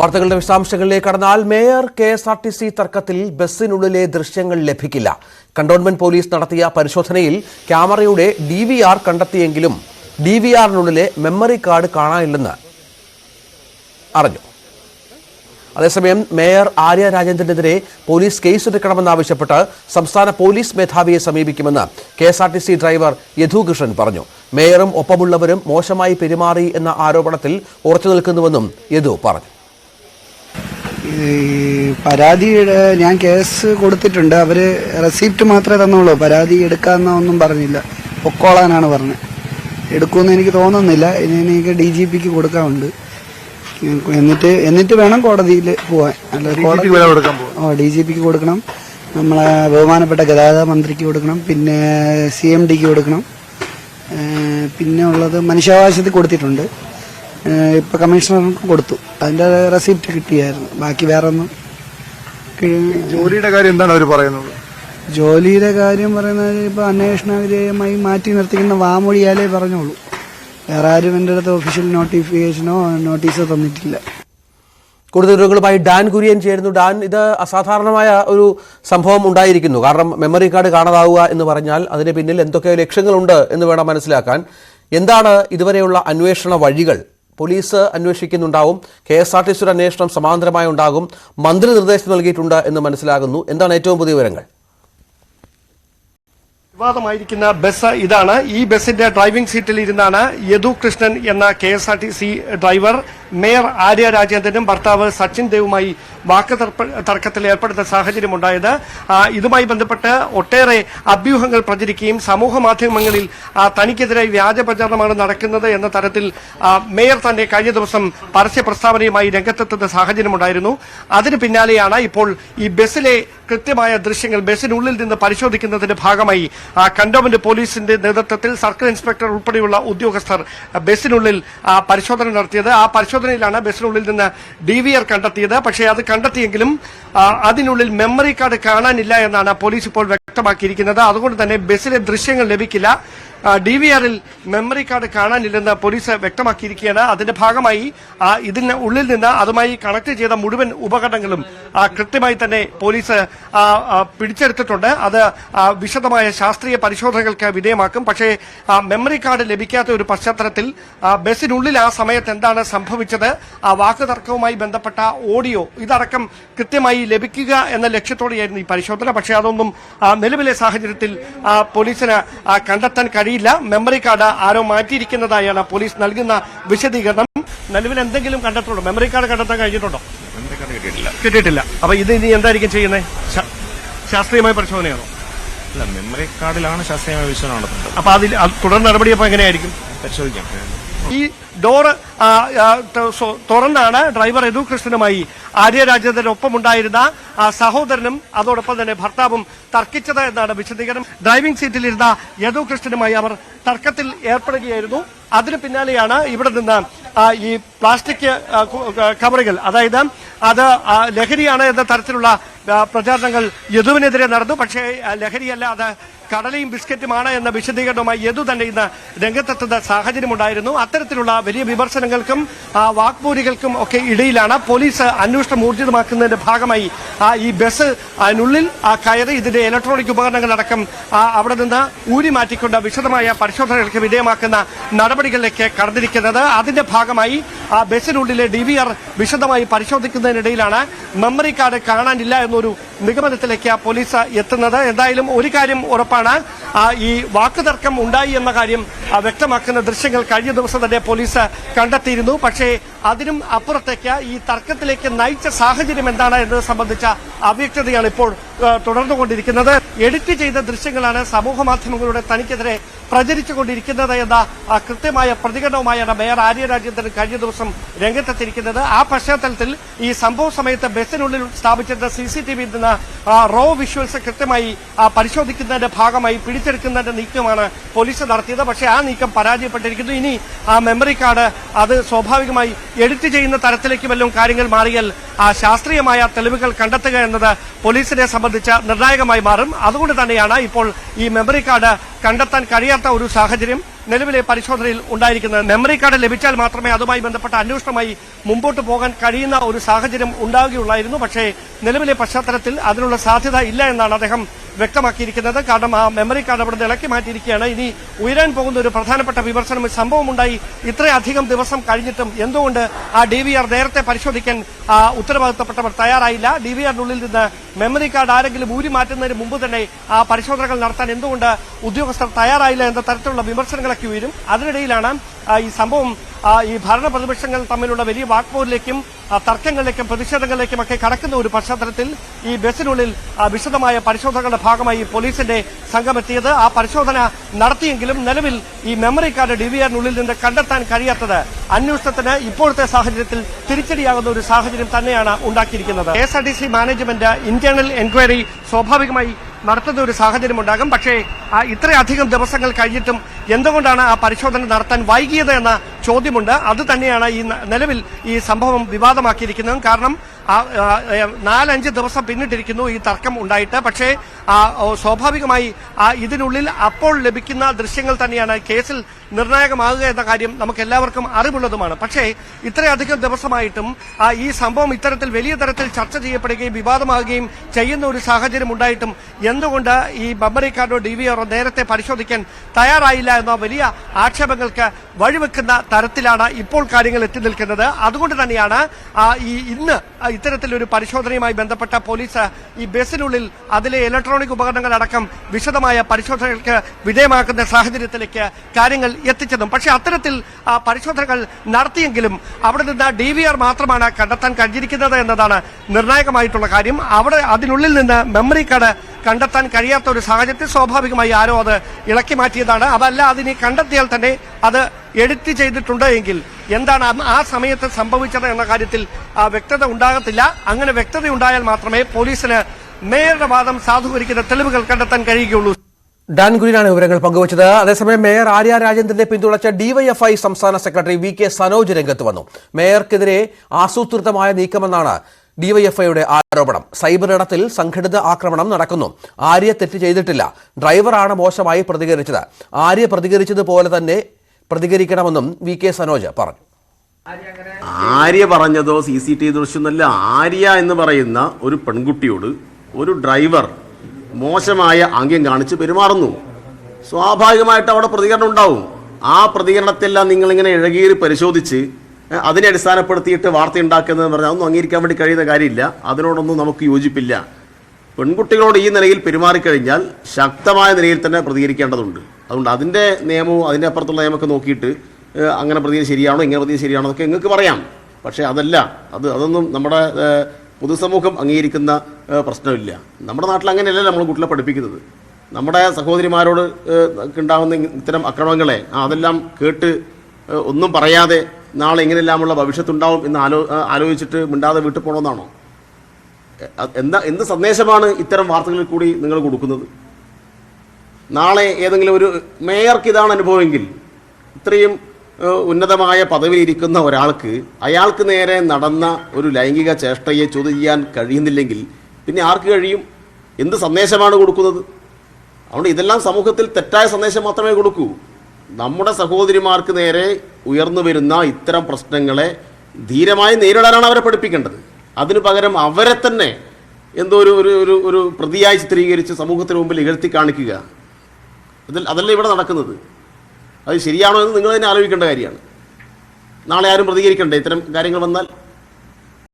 വാർത്തകളുടെ വിശദാംശങ്ങളിലേക്ക് കടന്നാൽ mayor K S R T C തർക്കത്തിൽ ബസ്സിനുള്ളിലെ ദൃശ്യങ്ങൾ ലഭിക്കില്ല. കണ്ടോൺമെന്റ് പോലീസ് നടത്തിയ പരിശോധനയിൽ ക്യാമറയുടെ ഡി വി ആർ കണ്ടെത്തിയെങ്കിലും ഡി വി ആറിനുള്ളിലെ മെമ്മറി കാർഡ് കാണാനില്ലെന്ന് അറിഞ്ഞു. അതേസമയം മേയർ ആര്യ രാജേന്ദ്രനെതിരെ പോലീസ് കേസ് കേസെടുക്കണമെന്നാവശ്യപ്പെട്ട് സംസ്ഥാന പോലീസ് മേധാവിയെ സമീപിക്കുമെന്ന് K S R T C driver Yadhukrishnan പറഞ്ഞു. മേയറും ഒപ്പമുള്ളവരും മോശമായി പെരുമാറി എന്ന ആരോപണത്തിൽ ഉറച്ചു നിൽക്കുന്നുവെന്നും യദു പറഞ്ഞു. ഈ പരാതിയുടെ ഞാൻ കേസ് കൊടുത്തിട്ടുണ്ട്. അവർ റെസിപ്റ്റ് മാത്രമേ തന്നുള്ളൂ. പരാതി എടുക്കാമെന്ന ഒന്നും പറഞ്ഞില്ല. പൊക്കോളാനാണ് പറഞ്ഞത് എടുക്കുമെന്ന് എനിക്ക് തോന്നുന്നില്ല. ഇനി എനിക്ക് ഡി ജി പിക്ക് കൊടുക്കാനുണ്ട്. എന്നിട്ട് എന്നിട്ട് വേണം കോടതിയിൽ പോവാൻ. അല്ല കോടതി ഓ ഡി ജി പിക്ക് കൊടുക്കണം. നമ്മളെ ബഹുമാനപ്പെട്ട ഗതാഗത മന്ത്രിക്ക് കൊടുക്കണം. പിന്നെ സി എം ഡിക്ക് കൊടുക്കണം. പിന്നെ ഉള്ളത് മനുഷ്യാവകാശത്തിൽ കൊടുത്തിട്ടുണ്ട്. ഇപ്പൊ കമ്മീഷണർക്ക് കൊടുത്തു. അതിന്റെ റെസിപ്റ്റ് കിട്ടിയായിരുന്നു. ബാക്കി വേറെ ഒന്നും ജോലിയുടെ കാര്യം എന്താണ് അവർ പറയുന്നത്? ജോലിയുടെ കാര്യം പറയുന്നത് ഇപ്പോൾ അന്വേഷണ വിധേയമായി മാറ്റി നിർത്തിക്കുന്ന വാമൊഴിയാലേ പറഞ്ഞോളൂ. വേറെ ആരും എന്റെ അടുത്ത് ഒഫീഷ്യൽ നോട്ടിഫിക്കേഷനോ നോട്ടീസോ തന്നിട്ടില്ല. കൂടുതൽ വിവരങ്ങളുമായി ഡാൻ കുര്യൻ ചേരുന്നു. ഡാൻ ഇത് അസാധാരണമായ ഒരു സംഭവം ഉണ്ടായിരിക്കുന്നു. കാരണം മെമ്മറി കാർഡ് കാണാതാവുക എന്ന് പറഞ്ഞാൽ അതിന് പിന്നിൽ എന്തൊക്കെ ലക്ഷ്യങ്ങളുണ്ട് എന്ന് വേണം മനസ്സിലാക്കാൻ. എന്താണ് ഇതുവരെയുള്ള അന്വേഷണ വഴികൾ? പോലീസ് അന്വേഷിക്കുന്നുണ്ടാവും. കെ എസ് ആർ ടി സിയുടെ അന്വേഷണം സമാന്തരമായി ഉണ്ടാകും. മന്ത്രി നിർദ്ദേശം നൽകിയിട്ടുണ്ട് എന്ന് മനസ്സിലാകുന്നു. എന്താണ് ഏറ്റവും പുതിയ വിവരങ്ങൾ? വിവാദമായിരിക്കുന്ന ബസ് ഇതാണ്. ഈ ബസിന്റെ ഡ്രൈവിംഗ് സീറ്റിൽ ഇരുന്നാണ് യദു കൃഷ്ണൻ എന്ന K S R T C driver mayor Arya രാജേന്ദ്രനും ഭർത്താവ് സച്ചിൻ ദേവുമായി വാക്ക് തർക്കത്തിൽ ഏർപ്പെടുന്ന സാഹചര്യമുണ്ടായത്. ഇതുമായി ബന്ധപ്പെട്ട് ഒട്ടേറെ അഭ്യൂഹങ്ങൾ പ്രചരിക്കുകയും സമൂഹ മാധ്യമങ്ങളിൽ തനിക്കെതിരെ വ്യാജ പ്രചാരണമാണ് നടക്കുന്നത് എന്ന തരത്തിൽ മേയർ തന്നെ കഴിഞ്ഞ ദിവസം പരസ്യ പ്രസ്താവനയുമായി രംഗത്തെത്തുന്ന സാഹചര്യമുണ്ടായിരുന്നു. അതിന് പിന്നാലെയാണ് ഇപ്പോൾ ഈ ബസ്സിലെ കൃത്യമായ ദൃശ്യങ്ങൾ ബസ്സിനുള്ളിൽ നിന്ന് പരിശോധിക്കുന്നതിന്റെ ഭാഗമായി ആ, കണ്ടോൺമെന്റ് പോലീസിന്റെ നേതൃത്വത്തിൽ സർക്കിൾ ഇൻസ്പെക്ടർ ഉൾപ്പെടെയുള്ള ഉദ്യോഗസ്ഥർ ബസിനുള്ളിൽ പരിശോധന നടത്തിയത്. ആ പരിശോധനയിലാണ് ബസ്സിനുള്ളിൽ നിന്ന് ഡി വി ആർ കണ്ടെത്തിയത്. പക്ഷേ അത് കണ്ടെത്തിയെങ്കിലും അതിനുള്ളിൽ മെമ്മറി കാർഡ് കാണാനില്ല എന്നാണ് പോലീസ് ഇപ്പോൾ വ്യക്തമാക്കിയിരിക്കുന്നത്. അതുകൊണ്ട് തന്നെ ബസ്സിലെ ദൃശ്യങ്ങൾ ലഭിക്കില്ല. ഡി വി ആറിൽ മെമ്മറി കാർഡ് കാണാനില്ലെന്ന് പോലീസ് വ്യക്തമാക്കിയിരിക്കുകയാണ്. അതിന്റെ ഭാഗമായി ഇതിന് ഉള്ളിൽ നിന്ന് അതുമായി കണക്ട് ചെയ്ത മുഴുവൻ ഉപകരണങ്ങളും കൃത്യമായി തന്നെ പോലീസ് പിടിച്ചെടുത്തിട്ടുണ്ട്. അത് വിശദമായ ശാസ്ത്രീയ പരിശോധനകൾക്ക് വിധേയമാക്കും. പക്ഷേ മെമ്മറി കാർഡ് ലഭിക്കാത്ത ഒരു പശ്ചാത്തലത്തിൽ ബസ്സിനുള്ളിൽ ആ സമയത്ത് എന്താണ് സംഭവിച്ചത്? ആ വാക്കുതർക്കവുമായി ബന്ധപ്പെട്ട ഓഡിയോ ഇതടക്കം കൃത്യമായി ലഭിക്കുക എന്ന ലക്ഷ്യത്തോടെയായിരുന്നു ഈ പരിശോധന. പക്ഷേ അതൊന്നും നിലവിലെ സാഹചര്യത്തിൽ പോലീസിന് കണ്ടെത്താൻ കണ്ടെത്താൻ കഴിയില്ല മെമ്മറി കാർഡ് ആരോ മാറ്റിയിരിക്കുന്നതായാണ് പോലീസ് നൽകുന്ന വിശദീകരണം. നിലവിൽ എന്തെങ്കിലും കണ്ടെത്തുന്നുണ്ടോ മെമ്മറി കാർഡ് കണ്ടെത്താൻ കഴിഞ്ഞിട്ടുണ്ടോ? കിട്ടിയിട്ടില്ല. അപ്പൊ ഇത് ഇനി എന്തായിരിക്കും ചെയ്യുന്നത്? ശാസ്ത്രീയമായ പരിശോധനയാണോ? അല്ല മെമ്മറി കാർഡിലാണ് ശാസ്ത്രീയമായ പരിശോധന നടത്തുന്നത് അപ്പൊ അതിൽ അത് തുടർ നടപടി അപ്പൊ എങ്ങനെയായിരിക്കും? പരിശോധിക്കാം. ഈ സോ- തുറന്നാണ് ഡ്രൈവർ യദു കൃഷ്ണനുമായി ആര്യ രാജേന്ദ്രനൊപ്പം ഉണ്ടായിരുന്ന സഹോദരനും അതോടൊപ്പം തന്നെ ഭർത്താവും തർക്കിച്ചത് എന്നാണ് വിശദീകരണം. ഡ്രൈവിംഗ് സീറ്റിലിരുന്ന യദു കൃഷ്ണനുമായി അവർ തർക്കത്തിൽ ഏർപ്പെടുകയായിരുന്നു. അതിന് പിന്നാലെയാണ് ഇവിടെ നിന്ന് ഈ പ്ലാസ്റ്റിക് കവറുകൾ. അതായത് അത് ലഹരിയാണ് എന്ന തരത്തിലുള്ള പ്രചാരണങ്ങൾ യദുവിനെതിരെ നടന്നു. പക്ഷേ ആ, ലഹരിയല്ല അത് കടലയും ബിസ്ക്കറ്റുമാണ് എന്ന വിശദീകരണവുമായി യദു തന്നെ ഇന്ന് രംഗത്തെത്തുന്ന സാഹചര്യമുണ്ടായിരുന്നു. അത്തരത്തിലുള്ള വലിയ വിമർശനങ്ങൾക്കും വാക്പോരികൾക്കും ഒക്കെ ഇടയിലാണ് പോലീസ് അന്വേഷണം ഊർജിതമാക്കുന്നതിന്റെ ഭാഗമായി ഈ ബസ് അതിനുള്ളിൽ കയറി ഇതിന്റെ ഇലക്ട്രോണിക് ഉപകരണങ്ങളടക്കം അവിടെ നിന്ന് ഊരി മാറ്റിക്കൊണ്ട് വിശദമായ പരിശോധനകൾക്ക് വിധേയമാക്കുന്ന നടപടികളിലേക്ക് കടന്നിരിക്കുന്നത്. അതിന്റെ ഭാഗമായി ആ ബസ്സിനുള്ളിലെ ഡി വിശദമായി പരിശോധിക്കുന്നതിനിടയിലാണ് മെമ്മറി കാർഡ് കാണാനില്ല എന്നൊരു നിഗമനത്തിലേക്ക് പോലീസ് എത്തുന്നത്. എന്തായാലും ഒരു കാര്യം ഉറപ്പാണ്. ഈ വാക്കുതർക്കം ഉണ്ടായി എന്ന കാര്യം വ്യക്തമാക്കുന്ന ദൃശ്യങ്ങൾ കഴിഞ്ഞ ദിവസം തന്നെ പോലീസ് കണ്ടെത്തിയിരുന്നു. പക്ഷേ അതിനും അപ്പുറത്തേക്ക് ഈ തർക്കത്തിലേക്ക് നയിച്ച സാഹചര്യം എന്താണ് എന്നത് സംബന്ധിച്ച അവ്യക്തതയാണ് ഇപ്പോൾ തുടർന്നുകൊണ്ടിരിക്കുന്നത്. എഡിറ്റ് ചെയ്ത ദൃശ്യങ്ങളാണ് സമൂഹ മാധ്യമങ്ങളുടെ തനിക്കെതിരെ പ്രചരിച്ചുകൊണ്ടിരിക്കുന്നത് എന്ന കൃത്യമായ പ്രതികരണവുമായാണ് മേയർ ആര്യ രാജേന്ദ്രൻ കഴിഞ്ഞ ദിവസം രംഗത്തെത്തിയിരിക്കുന്നത്. ആ പശ്ചാത്തലത്തിൽ ഈ സംഭവ സമയത്ത് ബസ്സിനുള്ളിൽ സ്ഥാപിച്ചിരുന്ന സി സി ടി വിയിൽ നിന്ന് റോ വിഷ്വൽസ് കൃത്യമായി പരിശോധിക്കുന്നതിന്റെ ഭാഗമായി പിടിച്ചെടുക്കുന്നതിന്റെ നീക്കമാണ് പോലീസ് നടത്തിയത്. പക്ഷേ ആ നീക്കം പരാജയപ്പെട്ടിരിക്കുന്നു. ഇനി ആ മെമ്മറി കാർഡ് അത് സ്വാഭാവികമായി എഡിറ്റ് ചെയ്യുന്ന തരത്തിലേക്ക് വല്ലതും കാര്യങ്ങൾ മാറിയാൽ ആ ശാസ്ത്രീയമായ തെളിവുകൾ കണ്ടെത്തുക എന്നത് പോലീസിനെ സംബന്ധിച്ച് നിർണായകമായി മാറും. അതുകൊണ്ട് തന്നെയാണ് ഇപ്പോൾ ഈ മെമ്മറി കാർഡ് കണ്ടെത്താൻ കഴിയാത്ത ഒരു സാഹചര്യം നിലവിലെ പരിശോധനയിൽ ഉണ്ടായിരിക്കുന്നത്. മെമ്മറി കാർഡ് ലഭിച്ചാൽ മാത്രമേ അതുമായി ബന്ധപ്പെട്ട അന്വേഷണമായി മുമ്പോട്ട് പോകാൻ കഴിയുന്ന ഒരു സാഹചര്യം ഉണ്ടാവുകയുള്ളായിരുന്നു. പക്ഷേ നിലവിലെ പശ്ചാത്തലത്തിൽ അതിനുള്ള സാധ്യത ഇല്ല എന്നാണ് അദ്ദേഹം വ്യക്തമാക്കിയിരിക്കുന്നത്. കാരണം ആ മെമ്മറി കാർഡ് അവിടെ നിന്ന് ഇളക്കി മാറ്റിയിരിക്കുകയാണ്. ഇനി ഉയരാൻ പോകുന്ന ഒരു പ്രധാനപ്പെട്ട വിമർശനം സംഭവമുണ്ടായി ഇത്രയധികം ദിവസം കഴിഞ്ഞിട്ടും എന്തുകൊണ്ട് ആ ഡി വി ആർ നേരത്തെ പരിശോധിക്കാൻ ആ, ഉത്തരവാദിത്തപ്പെട്ടവർ തയ്യാറായില്ല? ഡി വി ആറിനുള്ളിൽ നിന്ന് മെമ്മറി കാർഡ് ആരെങ്കിലും ഊരി മാറ്റുന്നതിന് മുമ്പ് തന്നെ ആ പരിശോധനകൾ നടത്താൻ എന്തുകൊണ്ട് ഉദ്യോഗസ്ഥർ തയ്യാറായില്ല എന്ന തരത്തിലുള്ള വിമർശനങ്ങളൊക്കെ ഉയരും. അതിനിടയിലാണ് ഈ സംഭവം ഈ ഭരണ പ്രതിപക്ഷങ്ങൾ തമ്മിലുള്ള വലിയ വാക്പോരിലേക്കും തർക്കങ്ങളിലേക്കും പ്രതിഷേധങ്ങളിലേക്കും ഒക്കെ കടക്കുന്ന ഒരു പശ്ചാത്തലത്തിൽ ഈ ബസ്സിനുള്ളിൽ വിശദമായ പരിശോധനകളുടെ ഭാഗമായി പോലീസിന്റെ സംഘം എത്തിയത് ആ പരിശോധന നടത്തിയെങ്കിലും നിലവിൽ ഈ മെമ്മറി കാർഡ് ഡിവിആറിനുള്ളിൽ നിന്ന് കണ്ടെത്താൻ കഴിയാത്തത് അന്വേഷണത്തിന് ഇപ്പോഴത്തെ സാഹചര്യത്തിൽ തിരിച്ചടിയാകുന്ന ഒരു സാഹചര്യം തന്നെയാണ് ഉണ്ടാക്കിയിരിക്കുന്നത്. K S R T C management internal enquiry സ്വാഭാവികമായി നടത്തുന്ന ഒരു സാഹചര്യം ഉണ്ടാകും. പക്ഷേ ഇത്രയധികം ദിവസങ്ങൾ കഴിഞ്ഞിട്ടും എന്തുകൊണ്ടാണ് ആ പരിശോധന നടത്താൻ വൈകിയത് എന്ന ചോദ്യമുണ്ട്. അത് തന്നെയാണ് ഈ നിലവിൽ ഈ സംഭവം വിവാദമാക്കിയിരിക്കുന്നത്. കാരണം നാലഞ്ച് ദിവസം പിന്നിട്ടിരിക്കുന്നു ഈ തർക്കം ഉണ്ടായിട്ട്. പക്ഷേ സ്വാഭാവികമായി ഇതിനുള്ളിൽ അപ്പോൾ ലഭിക്കുന്ന ദൃശ്യങ്ങൾ തന്നെയാണ് കേസിൽ നിർണായകമാകുക എന്ന കാര്യം നമുക്ക് എല്ലാവർക്കും അറിവുള്ളതുമാണ്. പക്ഷേ ഇത്രയധികം ദിവസമായിട്ടും ഈ സംഭവം ഇത്തരത്തിൽ വലിയ തരത്തിൽ ചർച്ച ചെയ്യപ്പെടുകയും വിവാദമാകുകയും ചെയ്യുന്ന ഒരു സാഹചര്യം ഉണ്ടായിട്ടും എന്തുകൊണ്ട് ഈ മെമ്മറി കാർഡോ ഡി വി ആറോ നേരത്തെ പരിശോധിക്കാൻ തയ്യാറായില്ല എന്ന വലിയ ആക്ഷേപങ്ങൾക്ക് വഴിവെക്കുന്ന തരത്തിലാണ് ഇപ്പോൾ കാര്യങ്ങൾ എത്തി നിൽക്കുന്നത്. അതുകൊണ്ട് തന്നെയാണ് ഈ ഇന്ന് ഇത്തരത്തിലൊരു പരിശോധനയുമായി ബന്ധപ്പെട്ട പോലീസ് ഈ ബസ്സിനുള്ളിൽ അതിലെ ഇലക്ട്രോണിക് ഉപകരണങ്ങൾ അടക്കം വിശദമായ പരിശോധനകൾക്ക് വിധേയമാക്കുന്ന സാഹചര്യത്തിലേക്ക് കാര്യങ്ങൾ എത്തിച്ചതും. പക്ഷേ അത്തരത്തിൽ പരിശോധനകൾ നടത്തിയെങ്കിലും അവിടെ നിന്ന് ഡി വി ആർ മാത്രമാണ് കണ്ടെത്താൻ കഴിഞ്ഞിരിക്കുന്നത് എന്നതാണ് നിർണായകമായിട്ടുള്ള കാര്യം. അവിടെ അതിനുള്ളിൽ നിന്ന് മെമ്മറി കാർഡ് കണ്ടെത്താൻ കഴിയാത്ത ഒരു സാഹചര്യത്തിൽ സ്വാഭാവികമായി ആരോ അത് ഇളക്കി മാറ്റിയതാണ്. അതല്ല അതിനെ കണ്ടെത്തിയാൽ തന്നെ അത് എഡിറ്റ് ചെയ്തിട്ടുണ്ട് എങ്കിൽ എന്താണ് ആ സമയത്ത് സംഭവിച്ചത് എന്ന കാര്യത്തിൽ വ്യക്തത ഉണ്ടാകത്തില്ല. അങ്ങനെ വ്യക്തത ഉണ്ടായാൽ മാത്രമേ പോലീസിന് മേയറുടെ വാദം സാധൂകരിക്കുന്ന തെളിവുകൾ കണ്ടെത്താൻ കഴിയുകയുള്ളൂ. ഡാൻ ഗുരിനാണ് വിവരങ്ങൾ പങ്കുവച്ചത്. അതേസമയം മേയർ ആര്യ രാജേന്ദ്രനെ പിന്തുണച്ച ഡിവൈഎഫ്ഐ സംസ്ഥാന സെക്രട്ടറി വി കെ സനോജ് രംഗത്ത് വന്നു. മേയർക്കെതിരെ ആസൂത്രിതമായ നീക്കമെന്നാണ് ഡിവൈഎഫ്ഐയുടെ ആരോപണം. സൈബർ ഇടത്തിൽ സംഘടിത ആക്രമണം നടക്കുന്നു. ആര്യ തെറ്റ് ചെയ്തിട്ടില്ല. ഡ്രൈവറാണ് മോശമായി പ്രതികരിച്ചത്. ആര്യ പ്രതികരിച്ചതുപോലെ തന്നെ പ്രതികരിക്കണമെന്നും വി കെ സനോജ് പറഞ്ഞു. ആര്യ പറഞ്ഞതോ സി സി ടി വി നല്ല ആര്യ എന്ന് പറയുന്ന ഒരു പെൺകുട്ടിയോട് ഒരു ഡ്രൈവർ മോശമായ ആംഗ്യം കാണിച്ച് പെരുമാറുന്നു. സ്വാഭാവികമായിട്ട് അവിടെ പ്രതികരണം ഉണ്ടാവും. ആ പ്രതികരണത്തെല്ലാം നിങ്ങളിങ്ങനെ ഇഴകീറി പരിശോധിച്ച് അതിനെ അടിസ്ഥാനപ്പെടുത്തിയിട്ട് വാർത്ത ഉണ്ടാക്കുന്നത് പറഞ്ഞാൽ അതൊന്നും അംഗീകരിക്കാൻ വേണ്ടി കഴിയുന്ന കാര്യമില്ല. അതിനോടൊന്നും നമുക്ക് യോജിപ്പില്ല. പെൺകുട്ടികളോട് ഈ നിലയിൽ പെരുമാറിക്കഴിഞ്ഞാൽ ശക്തമായ നിലയിൽ തന്നെ പ്രതികരിക്കേണ്ടതുണ്ട്. അതുകൊണ്ട് അതിന്റെ നിയമവും അതിന്റെ അപ്പുറത്തുള്ള നിയമമൊക്കെ നോക്കിയിട്ട് അങ്ങനെ പ്രതിയെ ശരിയാണോ ഇങ്ങനെ പ്രതിയെ ശരിയാണോ എന്നൊക്കെ നിങ്ങൾക്ക് പറയാം. പക്ഷേ അതല്ല അത് അതൊന്നും നമ്മുടെ പൊതുസമൂഹം അംഗീകരിക്കുന്ന പ്രശ്നമില്ല. നമ്മുടെ നാട്ടിൽ അങ്ങനെയല്ല നമ്മൾ കുട്ടികളെ പഠിപ്പിക്കുന്നത്. നമ്മുടെ സഹോദരിമാരോട് ഉണ്ടാകുന്ന ഇത്തരം അക്രമങ്ങളെ അതെല്ലാം കേട്ട് ഒന്നും പറയാതെ നാളെ ഇങ്ങനെയെല്ലാമുള്ള ഭവിഷ്യത്തുണ്ടാവും എന്ന് ആലോ ആലോചിച്ചിട്ട് മിണ്ടാതെ വീട്ടിൽ പോകണമെന്നാണോ എന്താ എന്ത് സന്ദേശമാണ് ഇത്തരം വാർത്തകളിൽ കൂടി നിങ്ങൾ കൊടുക്കുന്നത്? നാളെ ഏതെങ്കിലും ഒരു മേയർക്ക് ഇതാണ് അനുഭവമെങ്കിൽ ഇത്രയും ഉന്നതമായ പദവിയിലിരിക്കുന്ന ഒരാൾക്ക് അയാൾക്ക് നേരെ നടന്ന ഒരു ലൈംഗിക ചേഷ്ടയെ ചോദ്യം ചെയ്യാൻ കഴിയുന്നില്ലെങ്കിൽ പിന്നെ ആർക്ക് കഴിയും? എന്ത് സന്ദേശമാണ് കൊടുക്കുന്നത്? അതുകൊണ്ട് ഇതെല്ലാം സമൂഹത്തിൽ തെറ്റായ സന്ദേശം മാത്രമേ കൊടുക്കൂ. നമ്മുടെ സഹോദരിമാർക്ക് നേരെ ഉയർന്നു വരുന്ന ഇത്തരം പ്രശ്നങ്ങളെ ധീരമായി നേരിടാനാണ് അവരെ പഠിപ്പിക്കേണ്ടത്. അതിനു പകരം അവരെ തന്നെ എന്തോ ഒരു ഒരു ഒരു പ്രതിയായി ചിത്രീകരിച്ച് സമൂഹത്തിന് മുമ്പിൽ ഇകഴ്ത്തി കാണിക്കുക. അതിൽ അതല്ല ഇവിടെ നടക്കുന്നത്. അത് ശരിയാണോ എന്ന് നിങ്ങൾ തന്നെ ആലോചിക്കേണ്ട കാര്യമാണ്. നാളെ ആരും പ്രതികരിക്കണ്ടേ? ഇത്തരം കാര്യങ്ങൾ വന്നാൽ